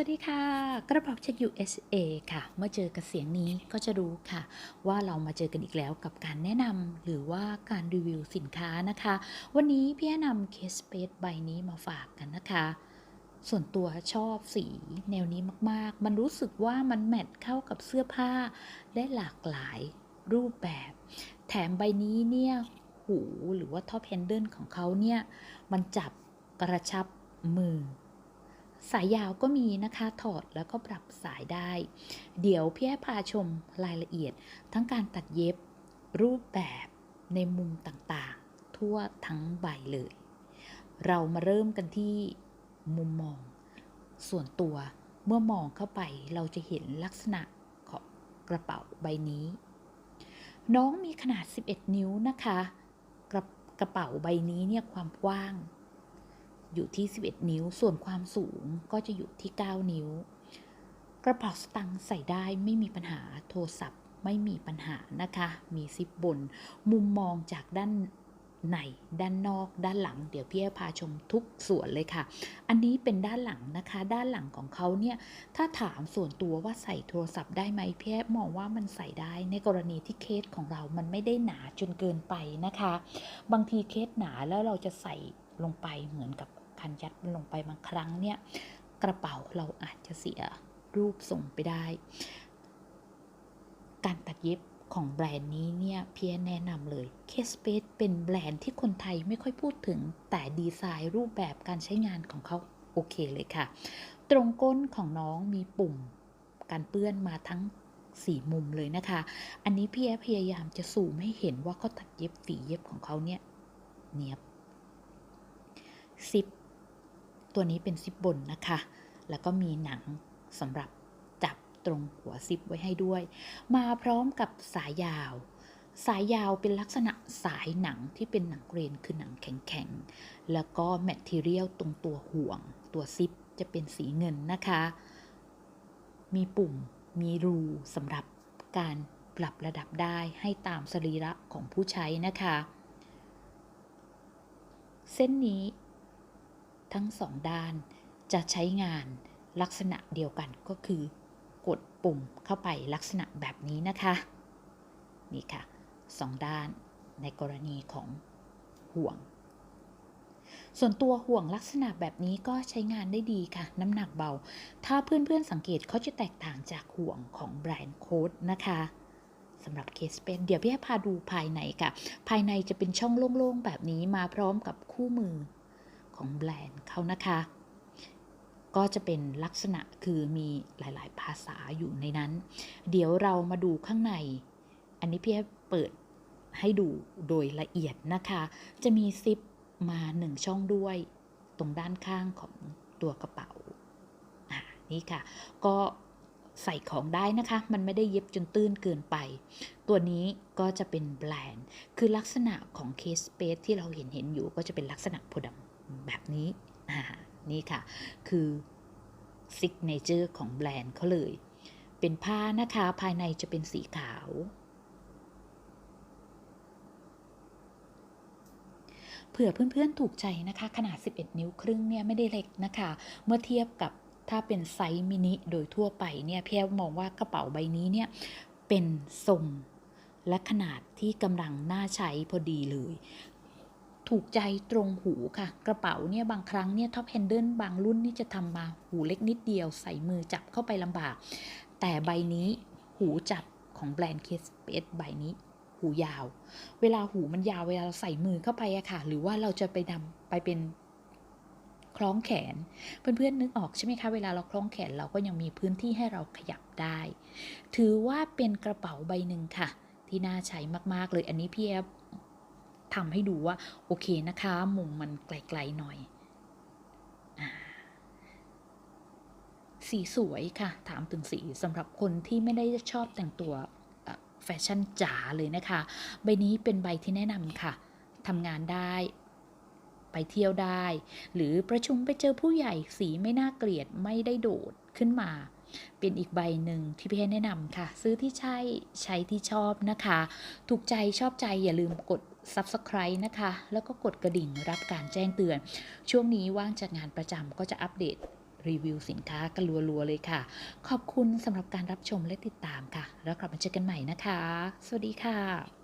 วัสดีค่ะ กระเป๋าเช็ค USA ค่ะ เมื่อเจอกับเสียงนี้ก็จะรู้ค่ะ ว่าเรามาเจอกันอีกแล้วกับการแนะนำหรือว่าการรีวิวสินค้านะคะ วันนี้พี่แนะนำเคสเปซใบนี้มาฝากกันนะคะ ส่วนตัวชอบสีแนวนี้มากๆ มันรู้สึกว่ามันแมทเข้ากับเสื้อผ้าได้หลากหลายรูปแบบ แถมใบนี้เนี่ยหูหรือว่าท็อปแฮนเดิลของเขาเนี่ย มันจับกระชับมือ สายยาวก็มีนะคะถอดแล้วก็ปรับสายได้ เดี๋ยวพี่แอพาชมรายละเอียด ทั้งการตัดเย็บรูปแบบในมุมต่างๆ ทั่วทั้งใบเลย เรามาเริ่มกันที่มุมมอง ส่วนตัวเมื่อมองเข้าไปเราจะเห็นลักษณะของกระเป๋าใบนี้ น้องมีขนาด 11 นิ้วนะคะ กระกระเป๋าใบนี้เนี่ยความกว้าง อยู่ที่ 11 นิ้ว ส่วนความสูงก็จะอยู่ที่ 9 นิ้ว กระเป๋าสตางค์ใส่ได้ไม่มีปัญหาโทรศัพท์ไม่มีปัญหานะคะ มีซิปบน มุมมองจากด้านในด้านนอกด้านหลัง เดี๋ยวพี่พาชมทุกส่วนเลยค่ะ อันนี้เป็นด้านหลังนะคะ ด้านหลังของเขาเนี่ย ถ้าถามส่วนตัวว่าใส่โทรศัพท์ได้ไหมพี่มองว่ามันใส่ได้ในกรณีที่เคสของเรามันไม่ได้หนาจนเกินไปนะคะ บางทีเคสหนาแล้วเราจะใส่ ลงไปเหมือนกับการยัดมันลงไปบางครั้งเนี่ยกระเป๋าเราอาจจะเสียรูปทรงไปได้ การตัดเย็บของแบรนด์นี้เนี่ยเพียแนะนำเลย k s p a c e เป็นแบรนด์ที่คนไทยไม่ค่อยพูดถึงแต่ดีไซน์รูปแบบการใช้งานของเขาโอเคเลยค่ะ ตรงก้นของน้องมีปุ่มการเปื้อนมาทั้งสี่มุมเลยนะคะ อันนี้พี่แอพยายามจะสูมให้เห็นว่าเขาตัดเย็บฝีเย็บของเขาเนี่ยเนียบ ซิปตัวนี้เป็นซิปบนนะคะ แล้วก็มีหนังสำหรับจับตรงหัวซิปไว้ให้ด้วย มาพร้อมกับสายยาว สายยาวเป็นลักษณะสายหนังที่เป็นหนังเกรนคือหนังแข็งๆ แล้วก็แมทเทียลตรงตัวห่วง ตัวซิปจะเป็นสีเงินนะคะ มีปุ่มมีรูสำหรับการปรับระดับได้ให้ตามสรีระของผู้ใช้นะคะ เส้นนี้ ทั้งสองด้าน จะใช้งานลักษณะเดียวกันก็คือ กดปุ่มเข้าไปลักษณะแบบนี้นะคะ นี่ค่ะสองด้านในกรณีของห่วง ส่วนตัวห่วงลักษณะแบบนี้ก็ใช้งานได้ดีค่ะ น้ำหนักเบา ถ้าเพื่อนๆสังเกตเขาจะแตกต่างจากห่วงของแบรนด์โค้ดนะคะสำหรับเคสเป็นเดี๋ยวพี่ให้พาดูภายในค่ะ ภายในจะเป็นช่องโล่งๆแบบนี้มาพร้อมกับคู่มือ ของแบรนด์เขานะคะ ก็จะเป็นลักษณะคือมีหลายๆ ภาษาอยู่ในนั้น เดี๋ยวเรามาดูข้างใน อันนี้พี่เปิดให้ดูโดยละเอียดนะคะ จะมีซิปมาหนึ่งช่องด้วย ตรงด้านข้างของตัวกระเป๋านี่ค่ะ ก็ใส่ของได้นะคะ มันไม่ได้เย็บจนตื้นเกินไป ตัวนี้ก็จะเป็นแบรนด์ คือลักษณะของเคสเปซที่เราเห็นเห็นอยู่ก็จะเป็นลักษณะโพดำ แบบนี้นี่ค่ะ คือซิกเนเจอร์ของแบรนด์เขาเลย เป็นผ้านะคะภายในจะเป็นสีขาว เผื่อเพื่อนๆถูกใจนะคะ ขนาด 11 นิ้วครึ่งเนี่ยไม่ได้เล็กนะคะ เมื่อเทียบกับถ้าเป็นไซส์มินิโดยทั่วไปเนี่ยพี่มองว่ากระเป๋าใบนี้เนี่ยเป็นทรงและขนาดที่กำลังน่าใช้พอดีเลย ถูกใจตรงหูค่ะ กระเป๋าเนี่ยบางครั้งเนี่ยท็อปแฮนเดิลบางรุ่นนี่จะทำมาหูเล็กนิดเดียว ใส่มือจับเข้าไปลำบาก แต่ใบนี้หูจับของแบรนด์เคสเปสใบนี้ หูยาว เวลาหูมันยาวเวลาเราใส่มือเข้าไปอะค่ะ หรือว่าเราจะไปนำไปเป็นคล้องแขน เพื่อนๆนึกออกใช่ไหมคะเวลาเราคล้องแขนเราก็ยังมีพื้นที่ให้เราขยับได้ ถือว่าเป็นกระเป๋าใบหนึ่งค่ะ ที่น่าใช้มากๆเลยอันนี้พี่แอบ ทำให้ดูว่าโอเคนะคะ มุมมันไกลๆหน่อยสีสวยค่ะ ถามถึงสีสำหรับคนที่ไม่ได้ชอบแต่งตัวแฟชั่นจ๋าเลยนะคะ ใบนี้เป็นใบที่แนะนำค่ะทำงานได้ ไปเที่ยวได้ หรือประชุมไปเจอผู้ใหญ่สีไม่น่าเกลียดไม่ได้โดดขึ้นมา เป็นอีกใบหนึ่งที่พี่ให้แนะนำค่ะ ซื้อที่ใช่ใช้ที่ชอบนะคะ ถูกใจชอบใจอย่าลืมกด Subscribe นะคะ แล้วก็กดกระดิ่งรับการแจ้งเตือน ช่วงนี้ว่างจากงานประจำก็จะอัปเดตรีวิวสินค้ากันรัวๆเลยค่ะ ขอบคุณสำหรับการรับชมและติดตามค่ะ แล้วกลับมาเจอกันใหม่นะคะ สวัสดีค่ะ